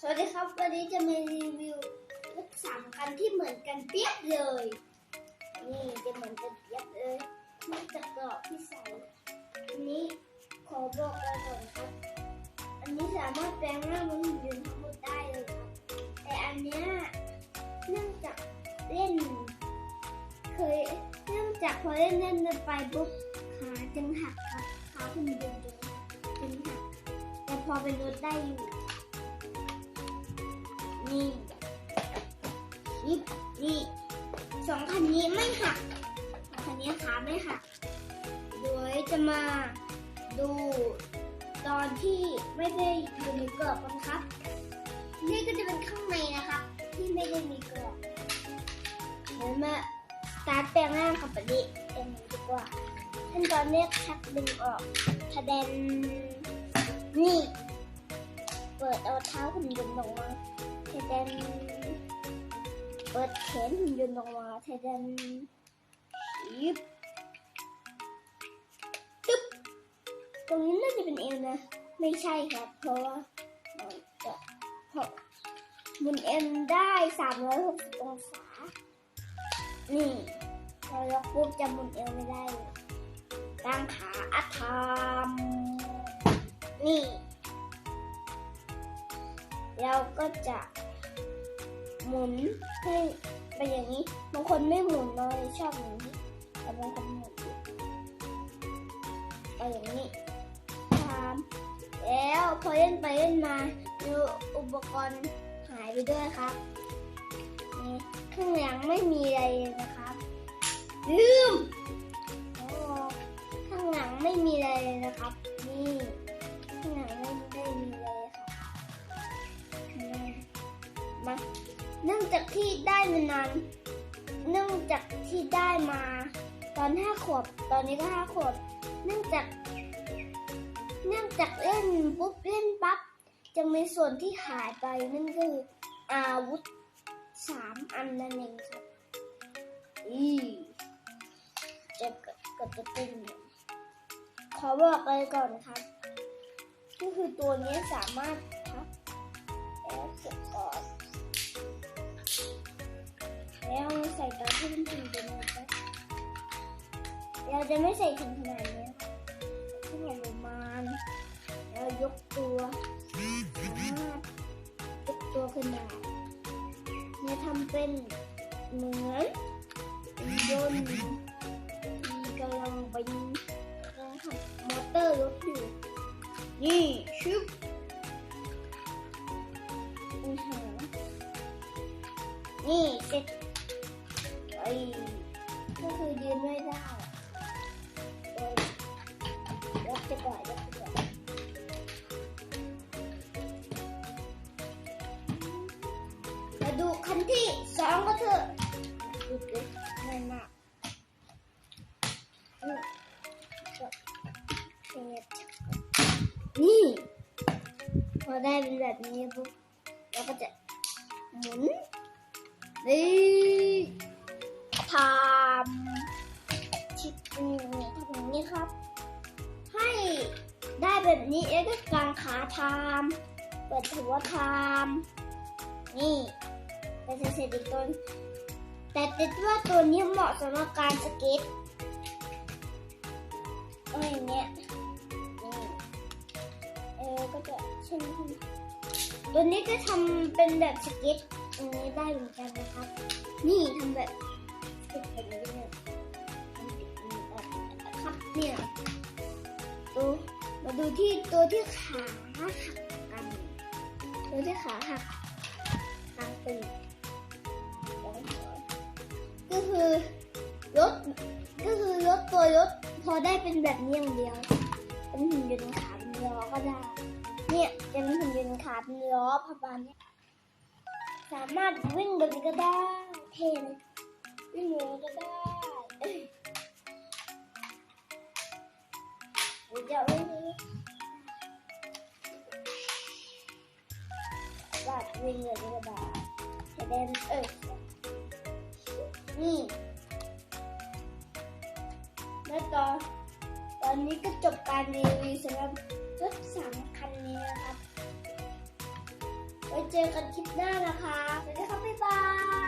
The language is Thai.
สวัสดีครับ วันนี้จะมารีวิวรถสามคันที่เหมือนกันเปียบเลย นี่จะเหมือนกันเปียบเลยนอกจากรอบที่ใส่อันนี้ขอบอกกันก่อนครับ อันนี้สามารถแปลงร่างมันยืนทั้งหมดได้เลยครับ แต่อันเนี้ยเนื่องจากเล่น เคยเนื่องจากพอเล่นเล่นไปปุ๊บขาจึงหักครับขาคุณยืนจึงจึงหักแต่พอเป็นรถได้อยู่ นี่นี่นี่สองคันนี้ไม่หักคันนี้ขาไม่หักโดยจะมาดูตอนที่ไม่ได้อยู่ในกรอบกันครับ นี่ก็จะเป็นข้างในนะครับ ที่ไม่ได้มีกรอบเดี๋ยวมาตาแปลงร่างกับปนี้เป็นดีกว่าขั้นตอนแรกชักดึงออกแสดงนี่ เปิดเอาเท้าหุ่นยนต์ออกมา เทเดนเปิดแขนหุ่นยนต์ออกมาเทเดนยิบตึ๊บตรงนี้น่าจะเป็นเอวนะ ไม่ใช่ครับ เพราะว่ามันจะเพราะมุนเอ็นได้360อยหกสิบองศา นี่พอล็อกปุ๊บจะหมุนเอวไม่ได้ตั้งขาอัดทามนี่ เราก็จะ หมุนให้ไปอย่างนี้บางคนไม่หมุนเลยชอบอย่างนี้แต่บางคนหมุนไปอย่างนี้ทำแล้วพอเล่นไปเล่นมาดูอุปกรณ์หายไปด้วยครับนี่ข้างหลังไม่มีอะไรเลยนะครับลืมข้างหลังไม่มีอะไรเลยนะครับนี่ เนื่องจากที่ได้มานานเนื่องจากที่ได้มา ตอนห้าขวบ ตอนนี้ก็ห้าขวบ เนื่องจาก เนื่องจากเล่นปุ๊บเล่นปั๊บจะมีส่วนที่หายไปนั่นก็คืออาวุธสามอันนั่นเองครับอีจะเกิดเกิดจะเป็นอย่างนี้ขอบอกเลยก่อนครับก็คือตัวนี้สามารถพับแล้วเก็บก่อน ตอนที่มันถึงเป็นนะเราจะไม่ใส่ถึงขนาดนี้ที่หัวประมาณแล้วยกตัวสามารถยกตัวขึ้นมาเนี่ยทำเป็นเหมือนยนต์ที่กำลังไปกำลังทำมอเตอร์รถอยู่นี่ชึบอือหือนี่เสร็จ อ้ก็คือยืนไม่ได้เออยกไปก่อนยกไปก่อนมาดูคันที่สองก็เถอะดูดิง่มากนี่ก็เนี่พอได้เป็นแบบนี้ปุ๊บเราก็จะหมุนนี่ ทำชิดนี่ทำอย่างนี้ครับ ให้ได้แบบนี้แล้วก็กางขาทำเปิดหัวทำนี่แต่จะเสร็จอีกตัวแต่ติดว่าตัวนี้เหมาะสำหรับการสเก็ตอะไรเงี้ยนี่เออก็จะเช่นตัวนี้ก็ทำเป็นแบบสเก็ตอันนี้ได้เหมือนกันนะครับ นี่ทำแบบ สเก็ตแบบนี้เนี่ยครับเนี่ยดูมาดูที่ตัวที่ขาหักกัน ตัวที่ขาหักกลางปีกก็คือรถก็คือรถตัวรถพอได้เป็นแบบนี้อย่างเดียว เป็นหุ่นยนต์ขาเป็นล้อก็ได้ เนี่ยจะเป็นหุ่นยนต์ขาเป็นล้อพบานเนี่ยสามารถวิ่งแบบนี้ก็ได้เท่เลย วิ่งแบบนี้ก็ได้เอ้ยเดี๋ยวจะวิ่งนี้วาดวิ่งแบบนี้ก็ได้แสดงเอ้ยนี่แล้วตอนตอนนี้ก็จบการรีวิวสำหรับรถสามคันนี้นะครับไว้เจอกันคลิปหน้านะคะสวัสดีค่ะบ๊ายบาย